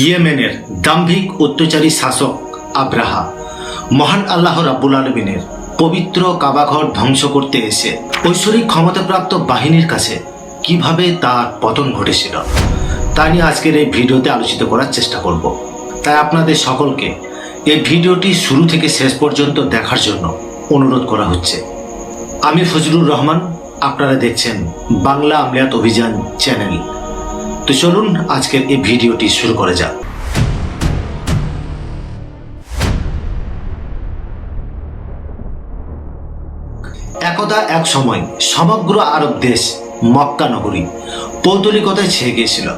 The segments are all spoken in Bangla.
ইয়েমেনের দাম্ভিক অত্যাচারী শাসক আব্রাহা। মহান আল্লাহ রাব্বুল আলমিনের পবিত্র কাবাঘর ধ্বংস করতে এসে ঐশ্বরিক ক্ষমতাপ্রাপ্ত বাহিনীর কাছে কীভাবে তার পতন ঘটেছিল, তা নিয়ে আজকের এই ভিডিওতে আলোচিত করার চেষ্টা করব। তাই আপনাদের সকলকে এই ভিডিওটি শুরু থেকে শেষ পর্যন্ত দেখার জন্য অনুরোধ করা হচ্ছে। আমি ফজলুর রহমান, আপনারা দেখছেন বাংলা আমলিয়াত অভিযান চ্যানেল। তো চলুন আজকের এই ভিডিওটি শুরু করা যাক। একদা এক সময় সমগ্র আরব দেশ মক্কা নগরী পৌতলিকতায় ছেয়ে গিয়েছিল।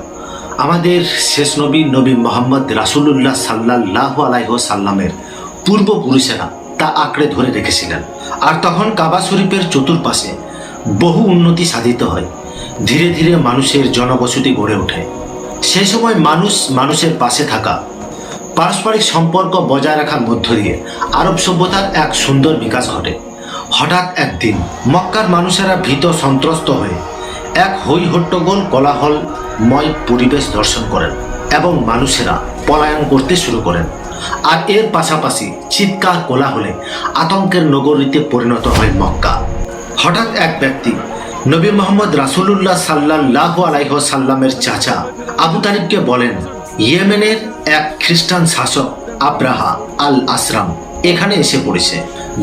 আমাদের শেষ নবী নবী মোহাম্মদ রাসুল্লাহ সাল্লাহ আলাইহ সাল্লামের পূর্বপুরুষেরা তা আঁকড়ে ধরে রেখেছিলেন। আর তখন কাবা শরীফের চতুর্পাশে বহু উন্নতি সাধিত হয়। ধীরে ধীরে মানুষের জনবসতি গড়ে ওঠে। সেই সময় মানুষ মানুষের পাশে থাকা, পারস্পরিক সম্পর্ক বজায় রাখার মধ্য দিয়ে আরব সভ্যতার এক সুন্দর বিকাশ ঘটে। হঠাৎ একদিন মক্কার মানুষেরা ভীত সন্ত্রস্ত হয়ে এক হই হট্টগোল কোলাহলময় পরিবেশ দর্শন করেন এবং মানুষেরা পলায়ন করতে শুরু করেন। আর এর পাশাপাশি চিৎকার কোলাহলে আতঙ্কের নগরীতে পরিণত হয় মক্কা। হঠাৎ এক ব্যক্তি নবী মোহাম্মদ রাসুলুল্লাহ সাল্লাহ আলাইহ সাল্লামের চাচা আবু তালিবকে বলেন, ইয়েমেনের এক খ্রিস্টান শাসক আব্রাহা আল আসরাম এখানে এসে পড়েছে।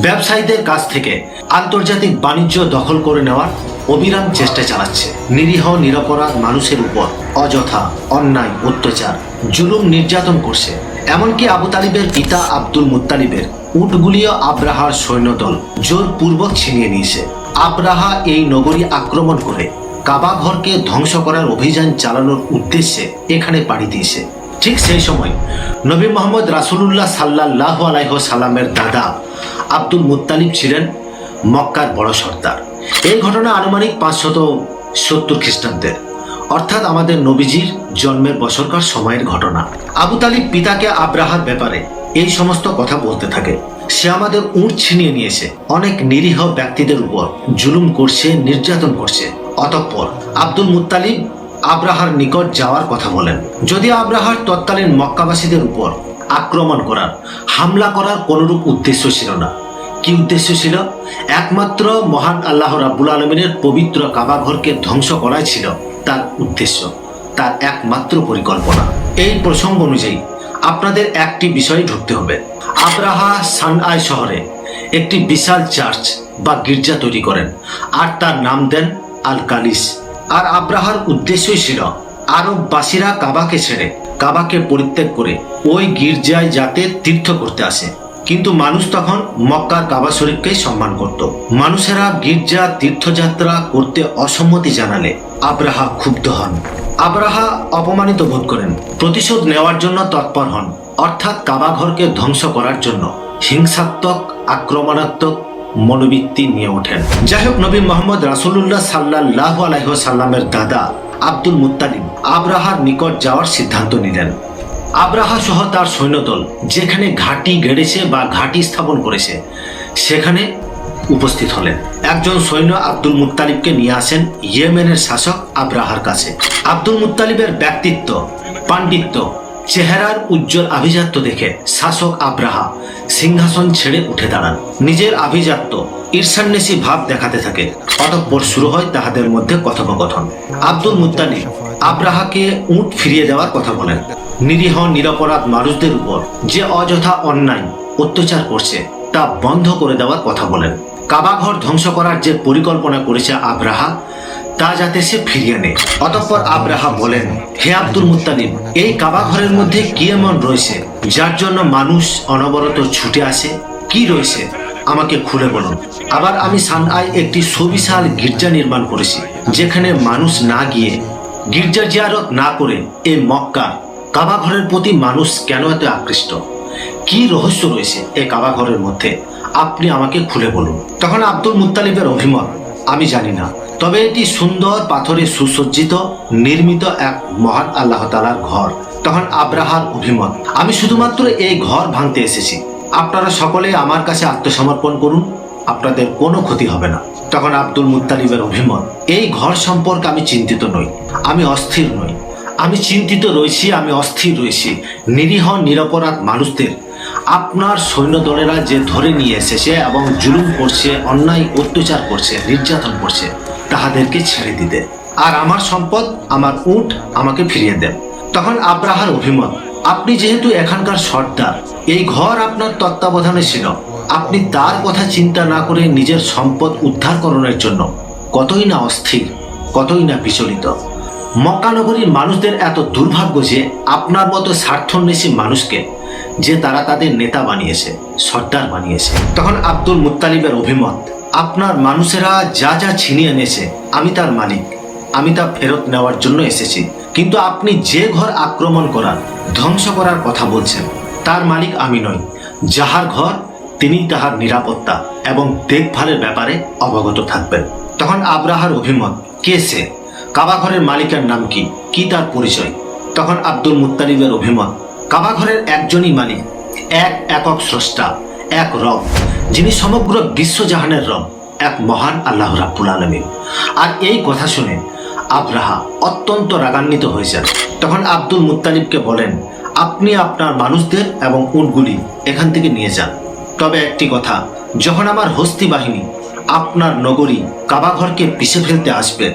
ব্যবসায়ীদের কাছ থেকে আন্তর্জাতিক বাণিজ্য দখল করে নেওয়ার অবিরাম চেষ্টা চালাচ্ছে। নিরীহ, নিরপরাধ মানুষের উপর অযথা অন্যায়, অত্যাচার, জুলুম নির্যাতন করছে। এমনকি আবু তালিবের পিতা আব্দুল মুত্তালিবের উটগুলিও আব্রাহার সৈন্যদল জোরপূর্বক ছিনিয়ে নিয়েছে। আব্রাহা এই নগরী আক্রমণ করে কাবা ঘরকে ধ্বংস করার অভিযান চালানোর উদ্দেশ্যে এখানে পাড়ি দিয়েছে। ঠিক সেই সময় নবী মোহাম্মদ রাসুলুল্লাহ সাল্লাহ আলাইহ সালামের দাদা আব্দুল মুত্তালিব ছিলেন মক্কার বড় সর্দার। এই ঘটনা আনুমানিক পাঁচশত সত্তর খ্রিস্টাব্দের, অর্থাৎ আমাদের নবীজির জন্মের বছরকার সময়ের ঘটনা। আবু তালিব পিতাকে আব্রাহার ব্যাপারে এই সমস্ত কথা বলতে থাকে। সে আমাদের উঁট ছিনিয়ে নিয়েছে। অনেক নিরীহ ব্যক্তিদের উপর জুলুম করছে, নির্যাতন করছে। অতঃপর আব্দুল মুত্তালিব আব্রাহার নিকট যাওয়ার কথা বলেন। যদি আব্রাহার তৎকালীন মক্কাবাসীদের উপর আক্রমণ করার, হামলা করার কোনরূপ উদ্দেশ্য ছিল না, কি উদ্দেশ্য ছিল? একমাত্র মহান আল্লাহ রাব্বুল আলমিনের পবিত্র কাবাঘরকে ধ্বংস করাই ছিল তার উদ্দেশ্য, তার একমাত্র পরিকল্পনা। এই প্রসঙ্গ অনুযায়ী আপনাদের একটি বিষয়ে ঢুকতে হবে। আব্রাহা সানআই শহরে একটি বিশাল চার্চ বা গির্জা তৈরি করেন, আর তার নাম দেন আল কালিস আর আব্রাহার উদ্দেশ্যই ছিল আরববাসীরা কাবাকে ছেড়ে, কাবাকে পরিত্যাগ করে ওই গির্জায় যাতে তীর্থ করতে আসে। কিন্তু মানুষ তখন মক্কার কাবা শরীফকেই সম্মান করত। মানুষেরা গির্জা, তীর্থযাত্রা করতে অসম্মতি জানালে আব্রাহা ক্ষুব্ধ হন। আব্রাহা অপমানিত বোধ করেন, প্রতিশোধ নেওয়ার জন্য তৎপর হন, অর্থাৎ কাবাঘরকে ধ্বংস করার জন্য হিংসাত্মক, আক্রমণাত্মক মনোবৃত্তি নিয়ে ওঠেন। যাই হোক নবী মোহাম্মদ রাসুল্লাহ সাল্লাহ আলাইহ সাল্লামের দাদা আব্দুল মুত্তালিব আব্রাহার নিকট যাওয়ার সিদ্ধান্ত নিলেন। আব্রাহা সহ তার সৈন্যদল যেখানে ঘাঁটি গেড়েছে বা ঘাঁটি স্থাপন করেছে, সেখানে উপস্থিত হলেন। একজন সৈন্য আব্দুল মুত্তালিবকে নিয়ে আসেন ইয়েমেনের শাসক আব্রাহার কাছে। আব্দুল মুত্তালিবের ব্যক্তিত্ব, পাণ্ডিত্য, চেহারার উজ্জ্বল আভিজাত্য দেখে শাসক আব্রাহা সিংহাসন ছেড়ে উঠে দাঁড়ান। নিজের আভিজাত্য, ঈর্ষান্বেষী ভাব দেখাতে থাকে। অতঃপর শুরু হয় তাহাদের মধ্যে কথোপকথন। আব্দুল মুত্তালিব আব্রাহাকে উট ফিরিয়ে দেওয়ার কথা বলেন। নিরীহ, নিরপরাধ মানুষদের উপর যে অযথা অন্যায় অত্যাচার করছে, তা বন্ধ করে দেওয়ার কথা বলেন। কাবাঘর ধ্বংস করার যে পরিকল্পনা করেছে আব্রাহা, তা যাতে সে ফিরিয়ে নেয়। অতঃপর আব্রাহা বলেন, হে আব্দুল মুত্তালিব, এই কাবাঘরের মধ্যে কি এমন রয়েছে, যার জন্য মানুষ অনবরত ছুটে আসে? কি রয়েছে? আমাকে খুলে বলুন। আবার আমি সানআই একটি সুবিশাল গির্জা নির্মাণ করেছি, যেখানে মানুষ না গিয়ে গির্জা জিয়ারত না করে এ মক্কা কাবাঘরের প্রতি মানুষ কেন এত আকৃষ্ট? কি রহস্য রয়েছে এই কাবাঘরের মধ্যে? আপনি আমাকে খুলে বলুন। তখন আব্দুল মুত্তালিবের অভিমত, আমি জানি না। তবে এটি সুন্দর পাথরে সুসজ্জিত, নির্মিত এক মহান আল্লাহ তালার ঘর। তখন আব্রাহার অভিমত, আমি শুধুমাত্র এই ঘর ভাঙতে এসেছি। আপনারা সকলে আমার কাছে আত্মসমর্পণ করুন, আপনাদের কোনো ক্ষতি হবে না। তখন আব্দুল মুত্তালিবের অভিমত, এই ঘর সম্পর্কে আমি চিন্তিত নই, আমি অস্থির নই। আমি চিন্তিত রয়েছি, আমি অস্থির রয়েছি। নিরীহ, নিরপরাধ মানুষদের, আপনার সৈন্যদলেরা যে ধরে নিয়ে এসেছে এবং জুলুম করছে, অন্যায়, অত্যাচার করছে, নির্যাতন করছে, তাহাদেরকে ছেড়ে দিতে। আর আমার সম্পদ, আমার উট আমাকে ফিরিয়ে দেন। তখন আব্রাহার অভিমত, আপনি যেহেতু এখানকার সর্দার, এই ঘর আপনার তত্ত্বাবধানে ছিল। আপনি তার কথা চিন্তা না করে নিজের সম্পদ উদ্ধার করণের জন্য কতই না অস্থির, কতই না বিচলিত। মক্কানগরীর মানুষদের এত দুর্ভাগ্য যে আপনার মতো স্বার্থন্বেষী মানুষকে যে তারা তাদের নেতা বানিয়েছে, সর্দার বানিয়েছে। তখন আব্দুল মুত্তালিবের অভিমত, আপনার মানুষেরা যা যা ছিনিয়ে এনেছে, আমি তার মালিক, আমি তা ফেরত নেওয়ার জন্য এসেছি। কিন্তু আপনি যে ঘর আক্রমণ করার, ধ্বংস করার কথা বলছেন, তার মালিক আমি নই, যাহার ঘর তিনি তাহার নিরাপত্তা এবং দেখভালের ব্যাপারে অবগত থাকবেন। তখন আব্রাহার অভিমত, কে সে? কাবাঘরের মালিকের নাম কি? কি তার পরিচয়? তখন আব্দুল মুত্তালিবের অভিমত, কাবাঘরের একজনই মালিক, এক একক স্রষ্টা, এক রব, যিনি সমগ্র বিশ্বজাহানের রব, এক মহান আল্লাহ রাব্বুল আলমিন। আর এই কথা শুনে আব্রাহা অত্যন্ত রাগান্বিত হয়েছেন। তখন আব্দুল মুত্তালিবকে বলেন, আপনি আপনার মানুষদের এবং উটগুলি এখান থেকে নিয়ে যান। তবে একটি কথা, যখন আমার হস্তি বাহিনী আপনার নগরী কাবাঘরকে পিছে ফেলতে আসবে,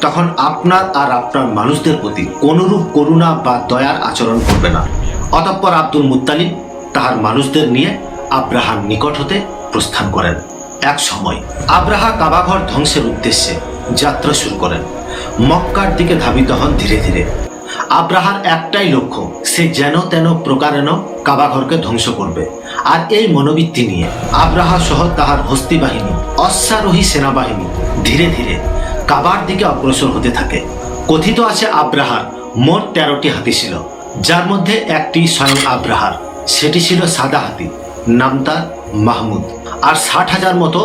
তখন আপনার আর আপনার মানুষদের প্রতি কোনরূপ করুণা বা দয়ার আচরণ করবে না। অতঃপর আব্দুল মুত্তালিব তাহার মানুষদের নিয়ে আব্রাহার নিকট হতে প্রস্থান করেন। এক সময় আব্রাহা কাবাঘর ধ্বংসের উদ্দেশ্যে যাত্রা শুরু করেন। মক্কার দিকে ধাবিত হন ধীরে ধীরে। আব্রাহার একটাই লক্ষ্য, সে যেন তেন প্রকারেণ কাবাঘরকে ধ্বংস করবে। আর এই মনোবৃত্তি নিয়ে আব্রাহা সহ তাহার হস্তি বাহিনী অশ্বারোহী সেনাবাহিনী ধীরে ধীরে কাবার দিকে অগ্রসর হতে থাকে। কথিত আছে আব্রাহার মোট তেরোটি হাতি ছিল, যার মধ্যে একটি স্বয়ং আব্রাহার, সেটি ছিল সাদা হাতি, নাম তার মাহমুদ। আর ষাট হাজার মতো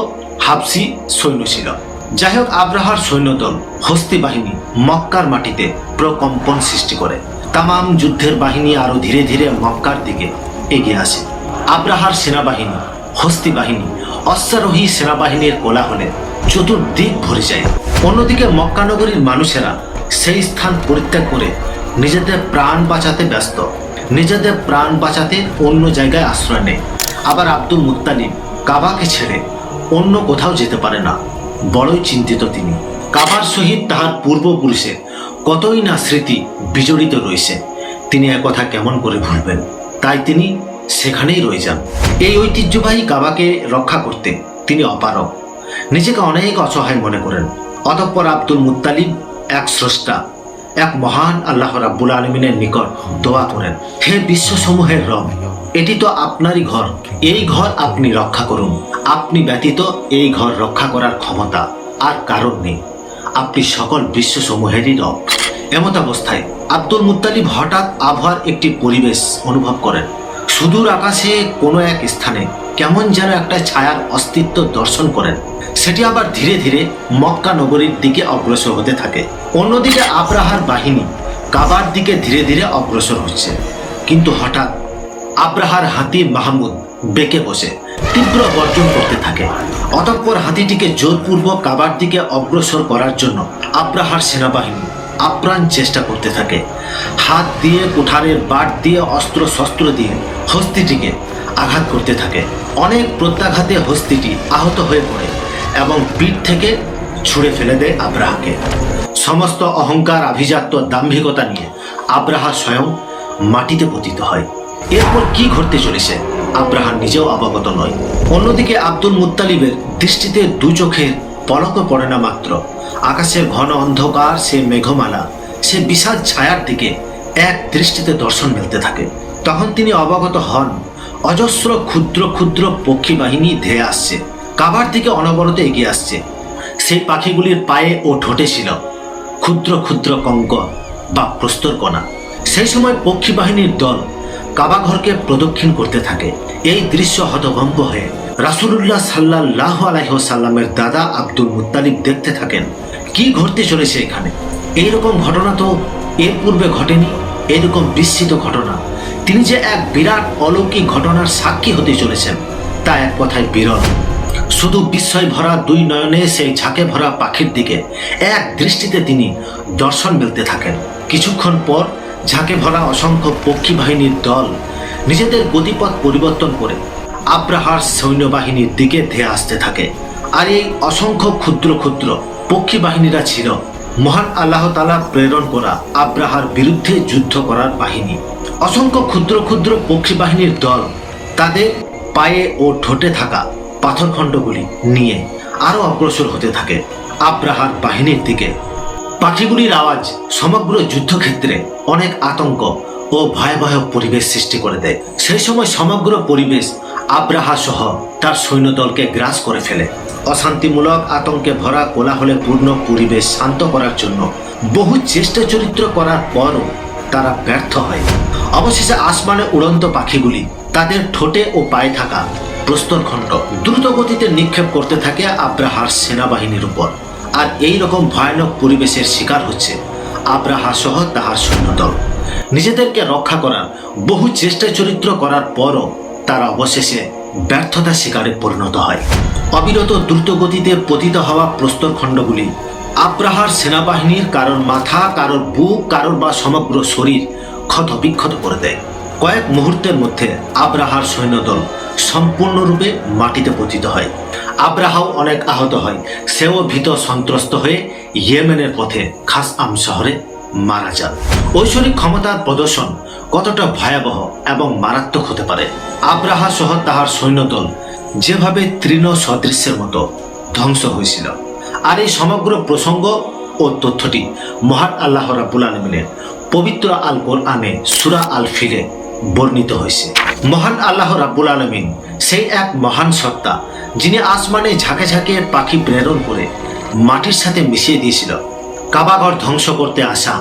হাফসি সৈন্য ছিল। যাই হোক, আব্রাহার সৈন্যদল হস্তি বাহিনী মক্কার মাটিতে প্রকম্পন সৃষ্টি করে। তামাম যুদ্ধের বাহিনী আরও ধীরে ধীরে মক্কার দিকে এগিয়ে আসে। আব্রাহার সেনাবাহিনী, হস্তি বাহিনী, অশ্বারোহী সেনাবাহিনীর কোলাহলে চতুর্দিক ভরে যায়। অন্যদিকে মক্কানগরীর মানুষেরা সেই স্থান পরিত্যাগ করে নিজেদের প্রাণ বাঁচাতে ব্যস্ত। নিজেদের প্রাণ বাঁচাতে অন্য জায়গায় আশ্রয় নেয়। আবার আব্দুল মুত্তালিব কাবাকে ছেড়ে অন্য কোথাও যেতে পারে না। বড়ই চিন্তিত তিনি। কাবার সহিত তাহার পূর্বপুরুষের কতই না স্মৃতি বিজড়িত রয়েছে, তিনি একথা কেমন করে ভুলবেন? তাই তিনি সেখানেই রয়ে যান। এই ঐতিহ্যবাহী কাবাকে রক্ষা করতে তিনি অপারক নিজেকে অনেক অসহায় মনে করেন। অতঃপর আব্দুল মুত্তালিব এক স্রষ্টা। এক মহান আল্লাহ রাব্বুল আলমিনের নিকট দোয়া করেন। হে বিশ্বসমূহের রব, এটি তো আপনারই ঘর। এই ঘর আপনি রক্ষা করুন। আপনি ব্যতীত এই ঘর রক্ষা করার ক্ষমতা আর কারণ নেই। আপনি সকল বিশ্বসমূহেরই রব। এমত অবস্থায় আব্দুল মুত্তালিব হঠাৎ আবহাওয়ার একটি পরিবেশ অনুভব করেন। সুদূর আকাশে কোনো এক স্থানে কেমন যেন একটা ছায়ার অস্তিত্ব দর্শন করেন। সেটি আবার ধীরে ধীরে মক্কা নগরীর দিকে অগ্রসর হতে থাকে। অন্যদিকে আব্রাহার বাহিনী কাবার দিকে ধীরে ধীরে অগ্রসর হচ্ছে। কিন্তু হঠাৎ আব্রাহার হাতি মাহমুদ বেঁকে বসে, তীব্র গর্জন করতে থাকে। অতঃপর হাতিটিকে জোরপূর্বক কাবার দিকে অগ্রসর করার জন্য আব্রাহার সেনাবাহিনী আপ্রাণ চেষ্টা করতে থাকে। হাত দিয়ে, কুঠারের বাট দিয়ে অস্ত্র শস্ত্র দিয়ে হস্তিটিকে আঘাত করতে থাকে। অনেক প্রত্যাঘাতে হস্তিটি আহত হয়ে পড়ে এবং পিঠ থেকে ছুঁড়ে ফেলে দেয় আব্রাহাকে। সমস্ত অহংকার, আভিজাত্য, দাম্ভিকতা নিয়ে আব্রাহা স্বয়ং মাটিতে পতিত হয়। এরপর কি ঘটতে চলেছে আব্রাহাম নিজেও অবগত নয়। অন্যদিকে আব্দুল মুত্তালিবের দৃষ্টিতে দু চোখের পলকও পড়ে না মাত্র। আকাশের ঘন অন্ধকার, সে মেঘমালা, সে বিশাল ছায়ার দিকে এক দৃষ্টিতে দর্শন মিলতে থাকে। তখন তিনি অবগত হন অজস্র ক্ষুদ্র ক্ষুদ্র পক্ষী বাহিনী ধেয়ে আসছে। কাবার থেকে অনবরত এগিয়ে আসছে। সেই পাখিগুলির পায়ে ও ঠোঁটে ছিল ক্ষুদ্র ক্ষুদ্র কঙ্ক বা প্রস্তর কণা। সেই সময় পক্ষী বাহিনীর দল কাবাঘরকে প্রদক্ষিণ করতে থাকে। এই দৃশ্য হতভম্ব হয়ে রাসুলুল্লাহ সাল্লাহ আলাইসাল্লামের দাদা আব্দুল মুত্তালিব দেখতে থাকেন, কি ঘটতে চলেছে এখানে? এইরকম ঘটনা তো এর পূর্বে ঘটেনি, এরকম বিস্মিত ঘটনা তিনি যে এক বিরাট অলৌকিক ঘটনার সাক্ষী হতে চলেছেন, তা এক কথায় বিরল। শুধু বিস্ময় ভরা দুই নয়নে সেই ঝাঁকে ভরা পাখির দিকে এক দৃষ্টিতে তিনি দর্শন মিলতে থাকেন। কিছুক্ষণ পর ঝাঁকে ভরা অসংখ্য পক্ষী বাহিনীর দল নিজেদের গতিপথ পরিবর্তন করে আব্রাহার সৈন্যবাহিনীর দিকে ধেয়ে আসতে থাকে। আর এই অসংখ্য ক্ষুদ্র ক্ষুদ্র পক্ষী বাহিনীরা ছিল মহান আল্লাহ তালা প্রেরণ করা আব্রাহার বিরুদ্ধে যুদ্ধ করার বাহিনী। অসংখ্য ক্ষুদ্র ক্ষুদ্র পক্ষী বাহিনীর দল তাদের পায়ে ও ঠোঁটে থাকা পাথরখণ্ডগুলি নিয়ে আরও অগ্রসর হতে থাকে আব্রাহার বাহিনীর দিকে। পাখিগুলির আওয়াজ সমগ্র যুদ্ধক্ষেত্রে অনেক আতঙ্ক ও ভয়াবহ পরিবেশ সৃষ্টি করে দেয়। সেই সময় সমগ্র পরিবেশ আব্রাহা সহ তার সৈন্যদলকে গ্রাস করে ফেলে। অশান্তিমূলক আতঙ্কে ভরা কোলাহলে পূর্ণ পরিবেশ শান্ত করার জন্য বহু চেষ্টা চরিত্র করার পরও তারা ব্যর্থ হয়। অবশেষে আসমানে উড়ন্ত পাখিগুলি তাদের ঠোঁটে ও পায়ে থাকা প্রস্তরখণ্ড দ্রুত গতিতে নিক্ষেপ করতে থাকে আব্রাহার সেনাবাহিনীর উপর। আর এই রকম ভয়ানক পরিবেশের শিকার হচ্ছে আব্রাহা সহ তাহার সৈন্যদল। নিজেদেরকে রক্ষা করার বহু চেষ্টা চরিত্র করার পরও তারা অবশেষে ব্যর্থতা শিকারে পরিণত হয়। অবিরত দ্রুতগতিতে পতিত হওয়া প্রস্তরখণ্ডগুলি আব্রাহার সেনাবাহিনীর কারোর মাথা, কারোর বুক, কারোর বা সমগ্র শরীর ক্ষত বিক্ষত করে দেয়। কয়েক মুহূর্তের মধ্যে আব্রাহার সৈন্যদল সম্পূর্ণরূপে মাটিতে পতিত হয়। আব্রাহাও অনেক আহত হয়। সেও ভীত সন্ত্রস্ত হয়ে ইয়েমেনের পথে খাস আম শহরে মারা যান। ঐশ্বরিক ক্ষমতার প্রদর্শন কতটা ভয়াবহ এবং মারাত্মক হতে পারে, আব্রাহা সহ তাহার সৈন্যদল যেভাবে তৃণ সদৃশ্যের মতো ধ্বংস হয়েছিল। আর এই সমগ্র প্রসঙ্গ ও তথ্যটি মহান আল্লাহ রাবুল আলমিনের পবিত্র আল কোরআনে, সুরা আল ফিলে বর্ণিত হয়েছে। মহান আল্লাহ রাব্বুল আলমিন সেই এক মহান সত্তা, যিনি আসমানে ঝাঁকে ঝাঁকে পাখি প্রেরণ করে মাটির সাথে মিশিয়ে দিয়েছিল। কাবাঘর ধ্বংস করতে আসা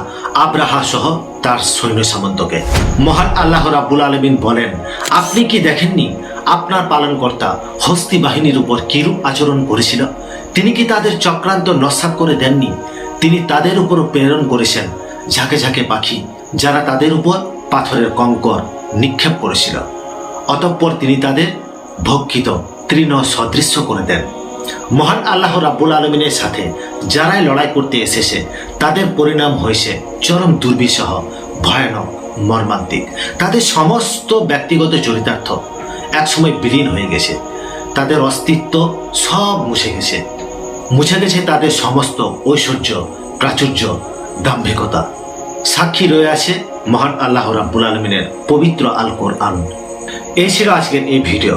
আব্রাহা সহ তার সৈন্য সামন্তকে। মহান আল্লাহ রাব্বুল আলমিন বলেন, আপনি কি দেখেননি? আপনার পালনকর্তা হস্তি বাহিনীর উপর কিরূপ আচরণ করেছিল? তিনি কি তাদের চক্রান্ত নস্বাত করে দেননি? তিনি তাদের উপর প্রেরণ করেছেন ঝাঁকে ঝাঁকে পাখি, যারা তাদের উপর পাথরের কঙ্কর নিক্ষেপ করেছিল। অতঃপর তিনি তাদের ভক্ষিত তৃণ সদৃশ্য করে দেন। মহান আল্লাহ রাব্বুল আলমিনের সাথে যারাই লড়াই করতে এসেছে, তাদের পরিণাম হয়েছে চরম দুর্বিষহ, ভয়ানক, মর্মান্তিক। তাদের সমস্ত ব্যক্তিগত চরিতার্থ একসময় বিলীন হয়ে গেছে। তাদের অস্তিত্ব সব মুছে গেছে। মুছে গেছে তাদের সমস্ত ঐশ্বর্য, প্রাচুর্য, দাম্ভিকতা। সাক্ষী রয়ে আছে মহান আল্লাহ রাব্বুল আলমিনের পবিত্র আল কোরআন এই ছিল আজকের এই ভিডিও।